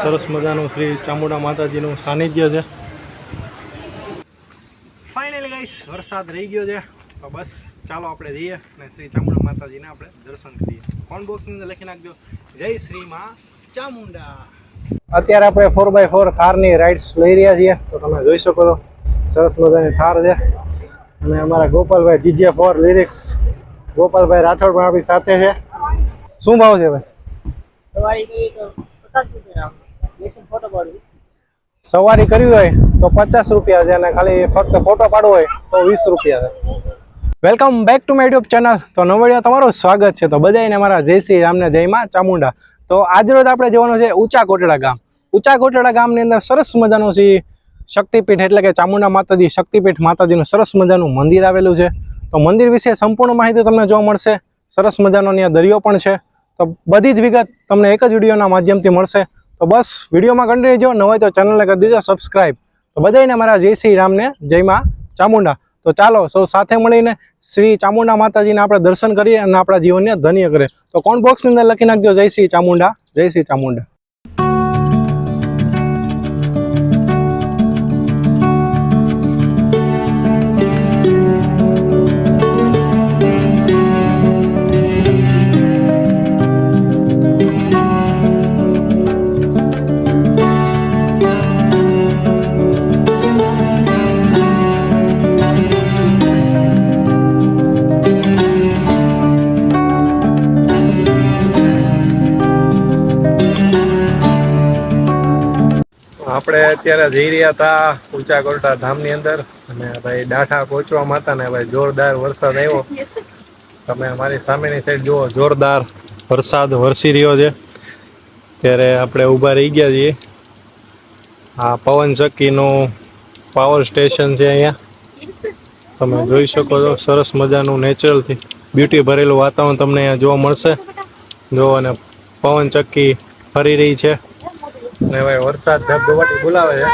સરસ મજાનું શ્રી ચામુંડા માતાજીનું સાનિધ્ય છે. ફાઇનલી ગાઈસ વરસાદ રહી ગયો છે. તો બસ, ચાલો આપણે જઈએ અને શ્રી ચામુંડા માતાજીને આપણે દર્શન કરીએ. ફોન બોક્સની અંદર લખી નાખજો. જય શ્રી માં ચામુંડા. અત્યારે આપણે ફોર બાય ફોર કારની રાઇડ્સ લઈ રહ્યા છીએ. તો તમે જોઈ શકો છો, સરસ મજાની થાર છે. અને અમારા Gopalbhai G J four lyrics Gopalbhai Rathod પણ આપણી સાથે છે. શું ભાવ છે ભાઈ? સવારી પચાસ રૂપિયા સવારી કરવી હોય તો પચાસ રૂપિયા છે અને ખાલી ફક્ત ફોટો પાડવો હોય તો વીસ રૂપિયા છે. Welcome back to my YouTube channel તો નવડિયા, તમારું સ્વાગત છે. તો બધાને મારા જય શ્રી રામને જયમાં ચામુંડા. તો આજરોજ આપણે જવાનું છે ઊંચા કોટડા ગામ. ઊંચા કોટડા ગામની અંદર સરસ મજાનું છે શક્તિપીઠ એટલે કે ચામુંડા માતાજી, શક્તિપીઠ માતાજીનું સરસ મજાનું મંદિર આવેલું છે. તો મંદિર વિશે સંપૂર્ણ માહિતી તમને જોવા મળશે. સરસ મજાનો ત્યાં દરિયો પણ છે. તો બધી જ વિગત તમને એક જ વિડીયોના માધ્યમથી મળશે. તો બસ, વિડીયોમાં કન્ટિન્યુ જો, ન હોય તો ચેનલને કરી દેજો સબસ્ક્રાઈબ તો બધાને મારા જય શ્રી રામને, જય માં ચામુંડા. તો ચાલો, સૌ સાથે મળીને શ્રી ચામુંડા માતાજીને આપણે દર્શન કરીએ અને આપણા જીવનને ધન્ય કરે તો કોણ બોક્સની અંદર લખી નાખજો? જય શ્રી ચામુંડા, જય શ્રી ચામુંડા. આપણે અત્યારે જઈ રહ્યા હતા ઊંચા કોરટા ધામની અંદર અને ભાઈ ડાઠા પહોંચવા હતા ને ભાઈ જોરદાર વરસાદ આવ્યો. તમે અમારી સામેની સાઈડ જુઓ, જોરદાર વરસાદ વરસી રહ્યો છે. ત્યારે આપણે ઊભા રહી ગયા છીએ. આ પવન ચક્કીનું પાવર સ્ટેશન છે અહીંયા. તમે જોઈ શકો છો, સરસ મજાનું નેચરલથી બ્યુટી ભરેલું વાતાવરણ તમને અહીંયા જોવા મળશે. જો અને પવન ચક્કી ફરી રહી છે. અને ભાઈ વરસાદ ધબધબાટી બોલાવે છે.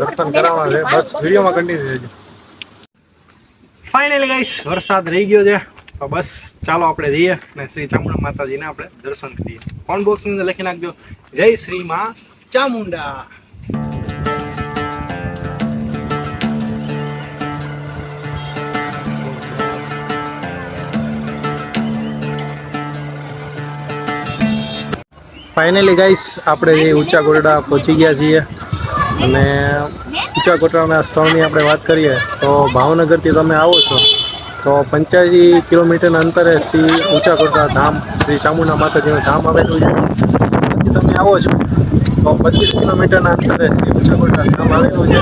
દર્શન કરાવવા છે. બસ વિડીયોમાં કન્ટિન્યુ રહેજો ફાઇનલી ગાઈસ વરસાદ રહી ગયો છે. તો બસ ચાલો આપણે જઈએ અને શ્રી ચામુંડા માતાજીને આપણે દર્શન કરીએ. કોણ બોક્સની અંદર લખી નાખજો. જય શ્રી માં ચામુંડા. ફાઇનલી ગાઈસ આપણે જે ઊંચા કોટડા પહોંચી ગયા છીએ અને ઊંચા કોટડાના સ્થળની આપણે વાત કરીએ તો ભાવનગરથી તમે આવો છો તો પંચ્યાસી કિલોમીટરના અંતરે શ્રી ઊંચા કોટડા ધામ, શ્રી ચામુંડા માતાજીનું ધામ આવેલું છે. તમે આવો છો તો પચીસ કિલોમીટરના અંતરે શ્રી ઊંચા કોટડા ધામ આવેલું છે.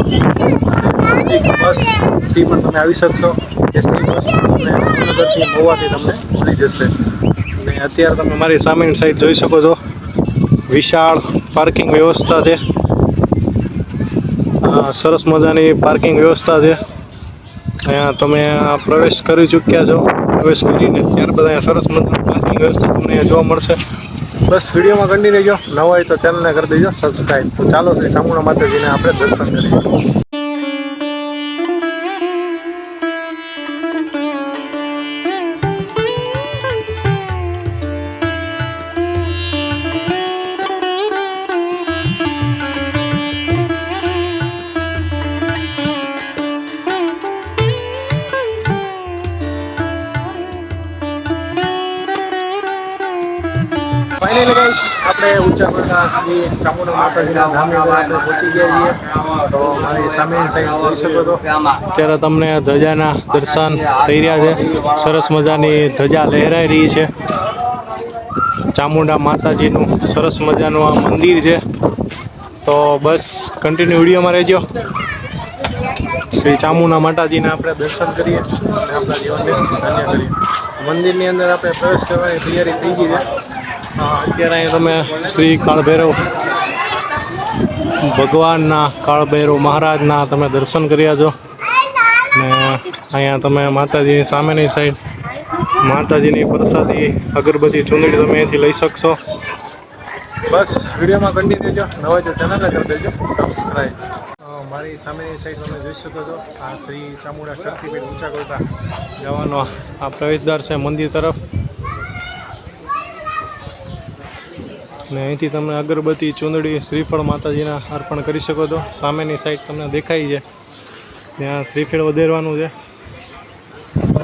બસથી પણ તમે આવી શકશો. એસટી બસ તમને ભાવનગરથી હોવાથી તમને મળી જશે. અને અત્યારે તમે મારી સામેની સાઈડ જોઈ શકો છો. વિશાળ પાર્કિંગ વ્યવસ્થા છે. સરસ મજાની પાર્કિંગ વ્યવસ્થા છે. અહીંયા તમે પ્રવેશ કરી ચૂક્યા છો. પ્રવેશ કરીને ત્યારબાદ અહીંયા સરસ મજાની પાર્કિંગ વ્યવસ્થા તમને જોવા મળશે. બસ વિડીયોમાં કંડી રહેજો નવા હોય તો ચેનલને કરી દેજો. સબસ્ક્રાઈબ તો ચાલો શ્રી ચામુંડા માતાજીને આપણે દર્શન કરીએ. આપણે ઊંચા અત્યારે તમને ધજાના દર્શન થઈ રહ્યા છે. સરસ મજાની ધજા લહેરાઈ રહી છે. ચામુંડા માતાજીનું સરસ મજાનું આ મંદિર છે. તો બસ કન્ટિન્યુ વિડીયોમાં રહેજો. શ્રી ચામુંડા માતાજીના આપણે દર્શન કરીએ. આપણા જીવનને ધન્ય કરીએ. મંદિરની અંદર આપણે પ્રવેશ કરવાની તૈયારી થઈ ગઈ છે. અત્યારે અહીંયા તમે શ્રી કાળભૈરવ ભગવાનના કાળભૈરવ મહારાજના તમે દર્શન કર્યા છો. ને અહીંયા તમે માતાજીની સામેની સાઈડ માતાજીની પ્રસાદી, અગરબત્તી, ચૂંદડી તમે અહીંથી લઈ શકશો. બસ, વિડીયોમાં કન્ટિન્યુ દેજો નવા જો ચેનલને કરી દેજો. સબસ્ક્રાઈબ મારી સામેની સાઈડ તમે જોઈ શકો છો. આ શ્રી ચામુંડા શક્તિપીઠ ઊંચા કરતા જવાનો આ પ્રવેશદ્વાર છે મંદિર તરફ. ને અહીંથી તમે અગરબત્તી, ચૂંદડી, શ્રીફળ માતાજીના અર્પણ કરી શકો છો. સામેની સાઈડ તમને દેખાય છે. ત્યાં શ્રીફળ વધેરવાનું છે.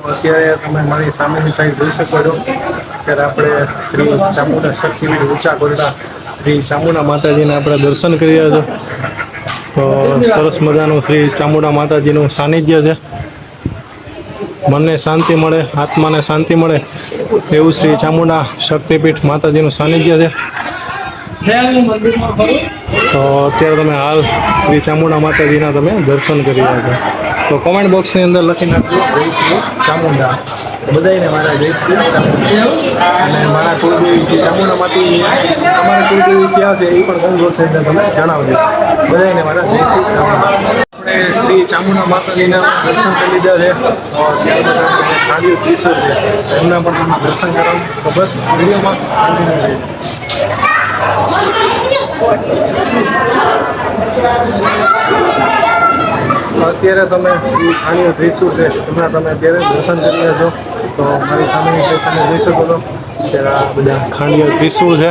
અત્યારે તમે મારી સામેની સાઈડ જોઈ શકો છો. અત્યારે આપણે શ્રી ચામુંડા શક્તિપીઠ ઊંચા કોરડા શ્રી ચામુંડા માતાજીના આપણે દર્શન કરી રહ્યા છો. તો સરસ મજાનું શ્રી ચામુંડા માતાજીનું સાનિધ્ય છે. મનને શાંતિ મળે, આત્માને શાંતિ મળે. એવું શ્રી ચામુંડા શક્તિપીઠ માતાજીનું સાનિધ્ય છે. તો અત્યારે તમે હાલ શ્રી ચામુંડા માતાજીના તમે દર્શન કરી રહ્યા છો. તો કોમેન્ટ બોક્સની અંદર લખી નાખજો, જય શ્રી ચામુંડા. બધાને મારા જય શ્રી અને મારા કુળદેવી ચામુંડા માતી અમારા કુળદેવી ક્યાં છે એ પણ કોમેન્ટ બોક્સની અંદર તમે જણાવજો. બધાને મારા જય શ્રી ચામુંડા. શ્રી ચામુંડા માતાજીના દર્શન કરી લીધા છે. ખાડીઓ ત્રીસો છે. એમના પણ તમે દર્શન કરો તો બસ, વિડીયોમાં અત્યારે તમે શ્રી ખાણીઓ ત્રિશુર છે. એમના તમે અત્યારે દર્શન કરી છો. તો મારી સામે સાઈડ તમે જોઈ શકો છો, અત્યારે આ બધા ખાણીઓ ત્રિશુર છે.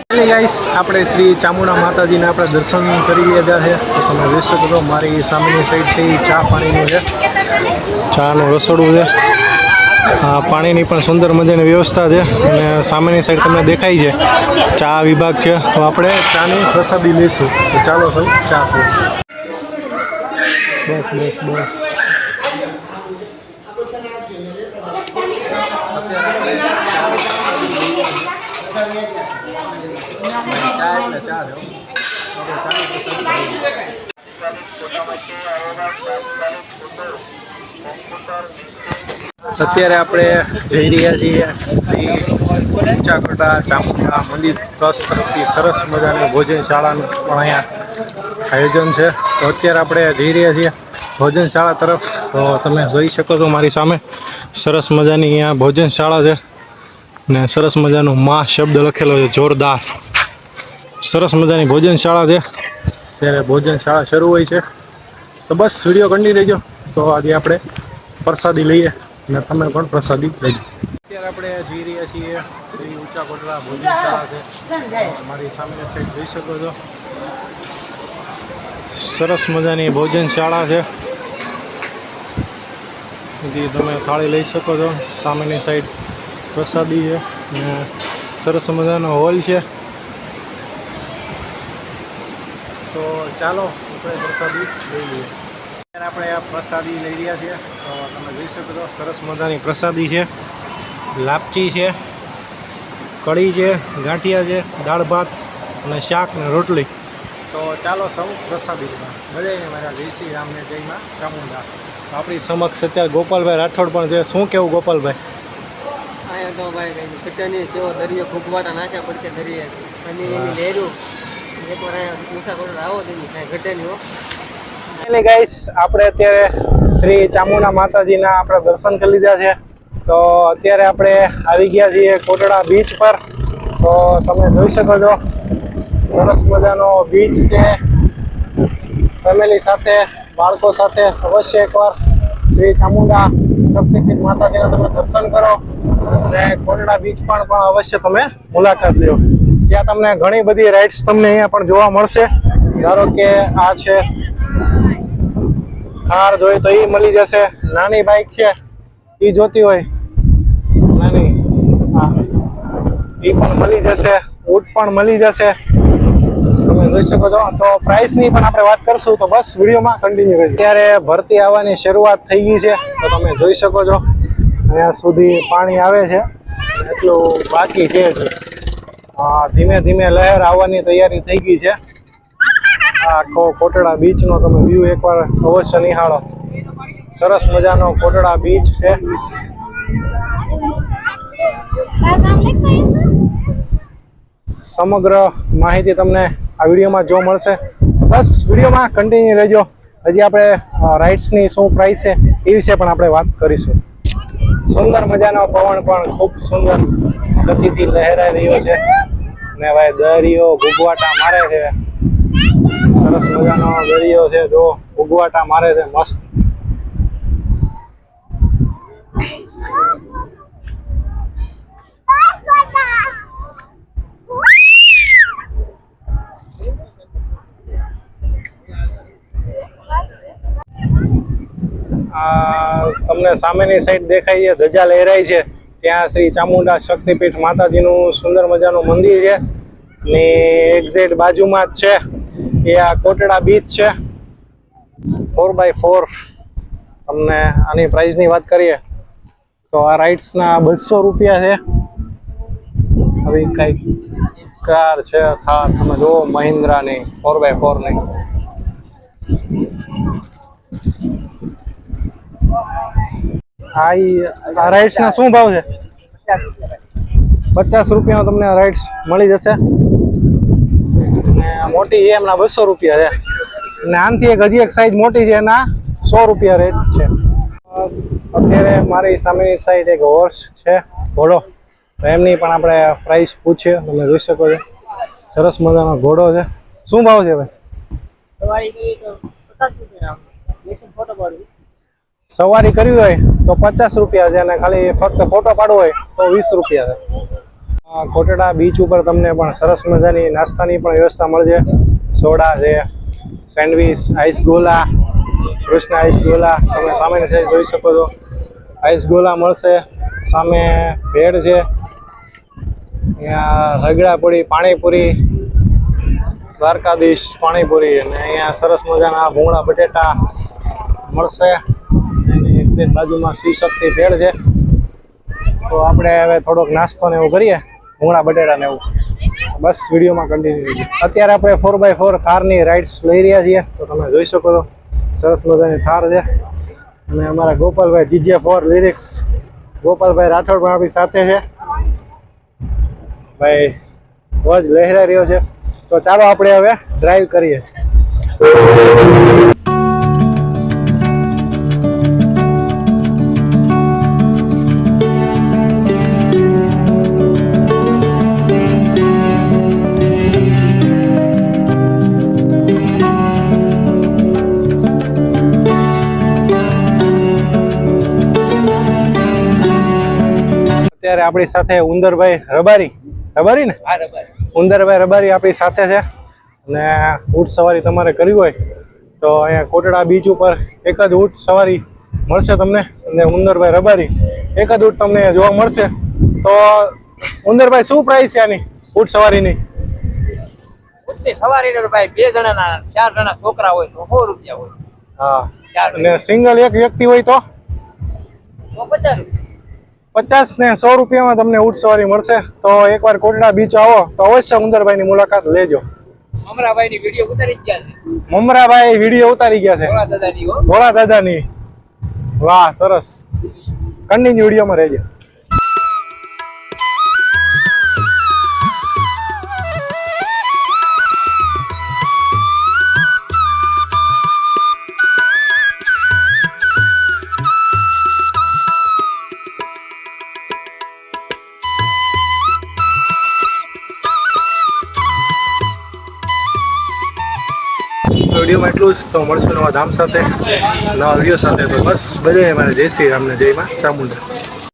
ગાઈસ આપણે શ્રી ચામુંડા માતાજીના આપણે દર્શન કરી લીધા છે. તો તમે જોઈ શકો છો મારી સામેની સાઈડ છે ચા પાણીનું છે. ચાનું રસોડું છે. આ પાણીની પણ સુંદર મજાની વ્યવસ્થા છે. અને સામેની સાઈડ તમને દેખાય છે. ચા વિભાગ છે. તો આપણે ચાની પ્રસાદી લઈશું. તો ચાલો સૌ ચા પીએ. બસ બસ બસ. એટલે ચા પ્રસાદી અત્યારે આપણે જઈ રહ્યા છીએ ઊંચાકોટા ચામુંડા મંદિર ટ્રસ્ટ તરફથી સરસ મજાની ભોજનશાળાનું પણ અહીંયા આયોજન છે. તો અત્યારે આપણે જઈ રહ્યા છીએ ભોજનશાળા તરફ. તો તમે જોઈ શકો છો મારી સામે સરસ મજાની અહીંયા ભોજનશાળા છે ને સરસ મજાનું મા શબ્દ લખેલો છે, જોરદાર. સરસ મજાની ભોજનશાળા છે. ત્યારે ભોજનશાળા શરૂ હોય છે. તો બસ વીડિયો કંડી રહેજો. તો આજે આપણે પ્રસાદી લઈએ અને તમે પણ પ્રસાદી લેજો. અત્યારે આપણે જઈ રહ્યા છીએ શ્રી ઊંચા કોટડા ભોજનશાળા છે. મારી સામે સાઈડ જોઈ શકો છો. સરસ મજાની ભોજનશાળા છે. અહીંથી તમે થાળી લઈ શકો છો. સામેની સાઈડ પ્રસાદી છે. અને સરસ મજાનો હોલ છે. તો ચાલો આપણે પ્રસાદી લઈ લઈએ. અત્યારે આપણે આ પ્રસાદી લઈ રહ્યા છીએ. તો તમે જોઈ શકો છો સરસ મજાની પ્રસાદી છે. લાપચી છે કઢી છે ગાંઠિયા છે દાળ ભાત અને શાક ને રોટલી. તો ચાલો સૌ પ્રસાદી બધાને મારા જય શ્રી રામને જયમાં ચામુંડા. આપણી સમક્ષ અત્યારે ગોપાલભાઈ રાઠોડ પણ છે. શું કેવું ગોપાલભાઈ? અહીંયા તો ભાઈ કઈ નહીં તેઓ દરિયો ફૂંકવાટા નાખ્યા પડકે દરિયા અને એની લહેરું એકવાર અહીંયા આવો તેની કાંઈ ઘટે નહીં હો. આપણે અત્યારે શ્રી ચામુંડા માતાજીના આપણે દર્શન કરી લીધા છે. તો અત્યારે આપણે આવી ગયા છીએ કોટડા બીચ પર. તો તમે જોઈ શકો છો, સરસ મજાનો બીચ છે. ફેમિલી સાથે, બાળકો સાથે અવશ્ય એકવાર શ્રી ચામુંડા શક્તિપીઠ માતાજીના તમે દર્શન કરો. અને કોટડા બીચ પણ પણ અવશ્ય તમે મુલાકાત લો ત્યાં તમને ઘણી બધી રાઇડ્સ તમને અહીંયા પણ જોવા મળશે. ધારો કે આ છે કાર જોઈએ તો એ મળી જશે. નાની બાઇક છે એ જોતી હોય. નાની, હા. એ પણ મળી જશે ઉટ પણ મળી જશે. તમે જોઈ શકો છો. તો પ્રાઇસની પણ આપણે વાત કરશું, તો બસ વિડીયોમાં કન્ટિન્યુ કરીએ. અત્યારે ભરતી આવવાની શરૂઆત થઈ ગઈ છે, તો તમે જોઈ શકો છો. અહીંયા સુધી પાણી આવે છે. એટલું બાકી છે. હા, ધીમે ધીમે લહેર આવવાની તૈયારી થઈ ગઈ છે. આખો કોટડા બીચનો તમે વ્યૂ એકવાર અવશ્ય નિહાળો. સરસ મજાનો કોટડા બીચ છે. સમગ્ર માહિતી તમને આ વિડીયોમાં જોવા મળશે. બસ, વિડીયોમાં કન્ટિન્યુ રહેજો. હજી આપણે રાઇડ્સની શું પ્રાઇસ છે એ વિશે પણ આપણે વાત કરીશું. સુંદર મજાનો પવન પણ ખૂબ સુંદર ગતિથી લહેરાઈ રહ્યો છે. ને ભાઈ દરિયો ભૂગવાટા મારે છે. સરસ મજાનો દરિયો છે, જો ભૂગવાટા મારે છે, મસ્ત. તમને સામેની સાઈડ દેખાય છે, ધજા લહેરાય છે. ત્યાં શ્રી ચામુંડા શક્તિપીઠ માતાજીનું સુંદર મજાનું મંદિર છે. ને એક્ઝેક્ટ બાજુમાં જ છે. એ આ કોટડા બીચ છે. ફોર બાય ફોર તમને આની પ્રાઇસની વાત કરીએ, તો આ રાઇડ્સના બસો રૂપિયા છે. આવી કંઈક કાર છે, થાર, તમે જુઓ, મહિન્દ્રાની ફોર બાય ફોરની આ ઈ- આ રાઇડ્સ ના શું ભાવ છે? પચાસ રૂપિયામાં તમને રાઇડ્સ મળી જશે. મોટી એમના બસો રૂપિયા છે. ને આનથી એક હજી એક સાઈઝ મોટી છે, એના સો રૂપિયા રેટ છે. અત્યારે મારી સામેની સાઈડ એક હોર્સ છે. ઘોડો. તો એમની પણ આપણે પ્રાઇસ પૂછીએ, તમે જોઈ શકો છો. સરસ મજાનો ઘોડો છે. શું ભાવ છે ભાઈ? સવારી કરવી હોય તો પચાસ રૂપિયા છે અને ખાલી ફક્ત ફોટો પાડવો હોય તો વીસ રૂપિયા છે. કોટડા બીચ ઉપર તમને પણ સરસ મજાની નાસ્તાની પણ વ્યવસ્થા મળશે. સોડા છે, sandwich ice gola, Krishna ice gola, તમે સામેની સાઈડ જોઈ શકો છો. આઈસ ગોલા મળશે. સામે ભેળ છે. અહીંયા રગડાપુરી, પાણીપુરી, દ્વારકાધીશ પાણીપુરી અને અહીંયા સરસ મજાના ભૂંગળા, બટેટા મળશે. એની બાજુમાં શિવ શક્તિ ભેળ છે. તો આપણે હવે થોડોક નાસ્તો ને એવું કરીએ. ભૂંગળા, બટેટા ને એવું. બસ, વિડીયોમાં કન્ટિન્યુ અત્યારે આપણે ફોર બાય ફોર કારની રાઇડ્સ લઈ રહ્યા છીએ. તો તમે જોઈ શકો છો. સરસ મજાની થાર છે. અને અમારા Gopalbhai G J four lyrics Gopalbhai Rathod પણ આપણી સાથે છે. ભાઈ ધ્વજ લહેરાઈ રહ્યો છે. તો ચાલો આપણે હવે ડ્રાઈવ કરીએ. અત્યારે આપણી સાથે ઉંદરભાઈ રબારી. રબારી ને? ઉંદરભાઈ રબારી આપણી સાથે છે. અને ઊંટ સવારી તમારે કરવી હોય તો અહીંયા કોટડા બીચ ઉપર એક જ ઊંટ સવારી મળશે તમને. અને ઉંદરભાઈ રબારી એક જ ઊંટ તમને જોવા મળશે. તો ઉંદરભાઈ શું પ્રાઇસ છે આની ઊંટ સવારીની? સવારી ભાઈ બે જણાના ચાર જણા છોકરા હોય તો સો રૂપિયા હોય. હા. અને સિંગલ એક વ્યક્તિ હોય તો? તો પચાસ રૂપિયા. પચાસ ને સો રૂપિયામાં તમને ઊંટ સવારી મળશે. તો એકવાર કોટડા બીચ આવો. તો અવશ્ય ઉંદરભાઈની મુલાકાત લેજો. અમરાભાઈ વીડિયો ઉતારી ગયા છે. મમરાભાઈ વીડિયો ઉતારી ગયા છે. ભોળા દાદાની ની ભોળા દાદાની વાહ સરસ. કન્ટિન્યુ વિડીયોમાં રહેજો. વિડીયોમાં એટલું જ તો મળશું નવા ધામ સાથે, નવા વીડિયો સાથે. તો બસ બધાને મારે જય શ્રી રામને જયમાં ચામુંડા.